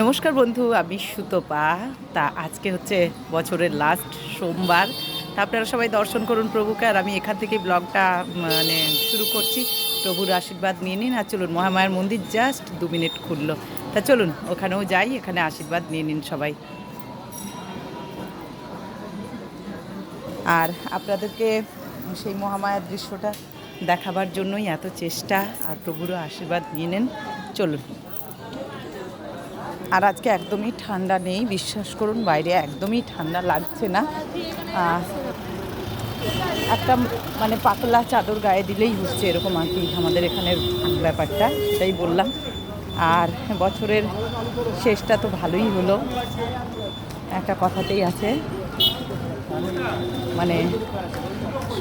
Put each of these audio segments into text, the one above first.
নমস্কার বন্ধু, আমি সুতপা। তা আজকে হচ্ছে বছরের লাস্ট সোমবার। তা আপনারা সবাই দর্শন করুন প্রভুকে, আর আমি এখান থেকে ব্লগটা মানে শুরু করছি। প্রভুর আশীর্বাদ নিয়ে নিন, আর চলুন মহামায়ার মন্দির জাস্ট দু মিনিট খুললো। তা চলুন, ওখানেও যাই, এখানে আশীর্বাদ নিয়ে নিন সবাই। আর আপনাদেরকে সেই মহামায়ার দৃশ্যটা দেখাবার জন্যই এত চেষ্টা, আর প্রভুরও আশীর্বাদ নিয়ে নেন। চলুন। আর আজকে একদমই ঠান্ডা নেই, বিশ্বাস করুন বাইরে একদমই ঠান্ডা লাগছে না। একটা মানে পাতলা চাদর গায়ে দিলেই হচ্ছে এরকম আর কি আমাদের এখানের ব্যাপারটা, সেটাই বললাম। আর বছরের শেষটা তো ভালোই হলো, একটা কথাতেই আছে। মানে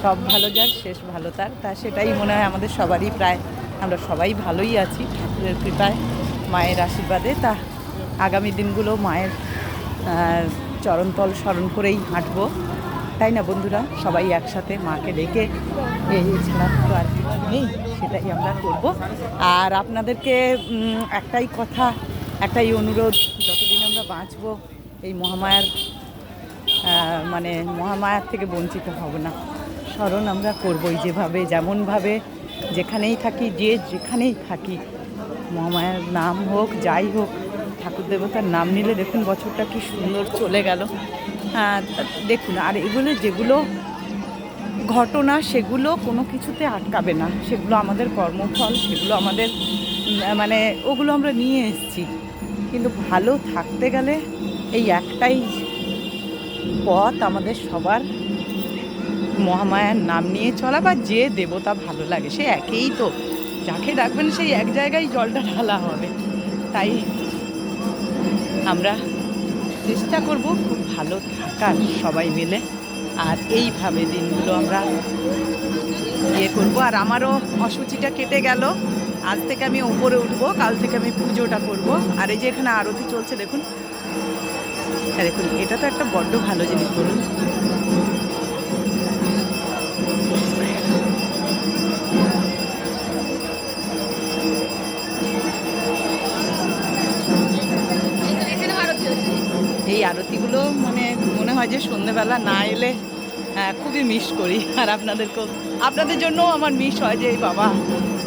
সব ভালো যার, শেষ ভালো তার, তা সেটাই মনে হয় আমাদের সবারই প্রায়, আমরা সবাই ভালোই আছি ঠাকুরের কৃপায়, মায়ের আশীর্বাদে, তা আগামী দিনগুলো মায়ের চরণতল স্মরণ করেই হাঁটব। তাই না বন্ধুরা? সবাই একসাথে মাকে ডেকে এই ছাড়া তো আর নেই, সেটাই আমরা করব। আর আপনাদেরকে একটাই কথা, একটাই অনুরোধ, যতদিন আমরা বাঁচবো, এই মহামায়ার মানে মহামায়ার থেকে বঞ্চিত হব না। স্মরণ আমরা করবই যেভাবে, যেমনভাবে, যেখানেই থাকি, যে যেখানেই থাকি, মহামায়ার নাম হোক, যাই হোক ঠাকুর দেবতার নাম নিলে দেখুন বছরটা কি সুন্দর চলে গেল। হ্যাঁ দেখুন, আর এগুলো যেগুলো ঘটনা, সেগুলো কোনো কিছুতে আটকাবে না। সেগুলো আমাদের কর্মফল, সেগুলো আমাদের মানে ওগুলো আমরা নিয়ে এসেছি। কিন্তু ভালো থাকতে গেলে এই একটাই পথ আমাদের সবার মহামায়ার নাম নিয়ে চলা বা যে দেবতা ভালো লাগে, সে একেই তো। যাকে ডাকবেন সেই এক জায়গায় জলটা ঢালা হবে। তাই আমরা চেষ্টা করব খুব ভালো থাকার সবাই মিলে। আর এইভাবে দিনগুলো আমরা ইয়ে করব। আর আমারও অসুচিটা কেটে গেল। আজ থেকে আমি ওপরে উঠবো, কাল থেকে আমি পুজোটা করব। আর এই যে এখানে আরতি চলছে, দেখুন। দেখুন, এটা তো একটা বড্ড ভালো জিনিস, বলুন। এই আরতিগুলো মানে মনে হয় যে সন্ধেবেলা না এলে আহ, খুবই মিস করি। আর আপনাদেরকেও আপনাদের জন্যও আমার মিস হয় যে এই বাবা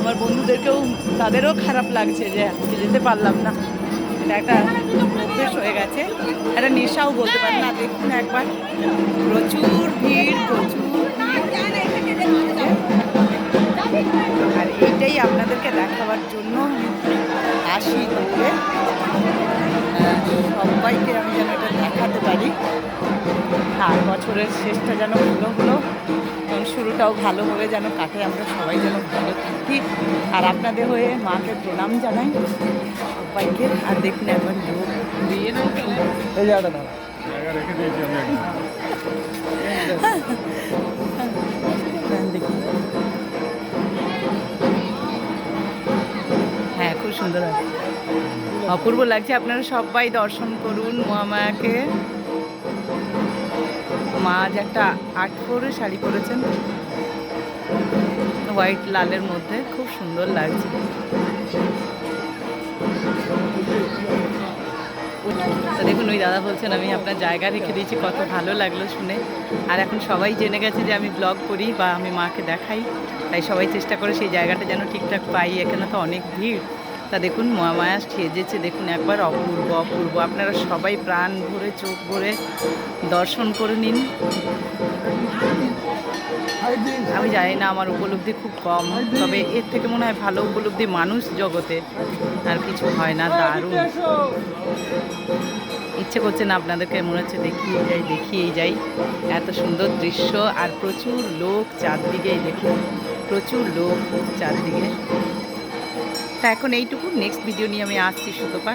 আমার বন্ধুদেরকেও তাদেরও খারাপ লাগছে যে আজকে যেতে পারলাম না। এটা একটা অভ্যেস হয়ে গেছে। একটা নেশাও বলতে পারেন না দেখুন একবার। প্রচুর ভিড় প্রচুর আর এইটাই আপনাদেরকে দেখাবার জন্য আসি। দৌড়ে সবাইকে আমি যেন এটা দেখাতে পারি। আর বছরের শেষটা যেন ভালো হলো। এবং শুরুটাও ভালো ভালোভাবে যেন কাটে। আমরা সবাই যেন ভালো থাকি। আর আপনাদের হয়ে মাকে প্রণাম জানাই। সবাইকে। আর দেখুন একবার দিয়ে হ্যাঁ খুব সুন্দর আছে। অপূর্ব লাগছে। আপনারা সবাই দর্শন করুন মহামায়াকে। মা আজ একটা আট পরে শাড়ি পরেছেন। হোয়াইট লালের মধ্যে। খুব সুন্দর লাগছে। দেখুন, ওই দাদা বলছেন, আমি আপনার জায়গা রেখে দিয়েছি, কত ভালো লাগল শুনে। আর এখন সবাই জেনে গেছে যে আমি ব্লগ করি বা আমি মাকে দেখাই। তাই সবাই চেষ্টা করে সেই জায়গাটা যেন ঠিকঠাক পাই। এখানে তো অনেক ভিড়। তা দেখুন, মহামায়া সেজেছে। দেখুন, একবার অপূর্ব অপূর্ব। আপনারা সবাই প্রাণ ভরে, চোখ ভরে দর্শন করে নিন। আমি জানি না, আমার উপলব্ধি খুব কম, তবে এর থেকে মনে হয় ভালো উপলব্ধি মানুষ জগতে। আর কিছু হয় না, দারুণ। ইচ্ছে করছে না আপনাদেরকে, মনে হচ্ছে দেখিয়ে যাই, দেখিয়েই যাই। এত সুন্দর দৃশ্য, আর প্রচুর লোক চারদিকেই দেখুন। প্রচুর লোক চারদিকে। এখন এইটুকু। নেক্সট ভিডিও নিয়ে আমি আসছি সুতপা।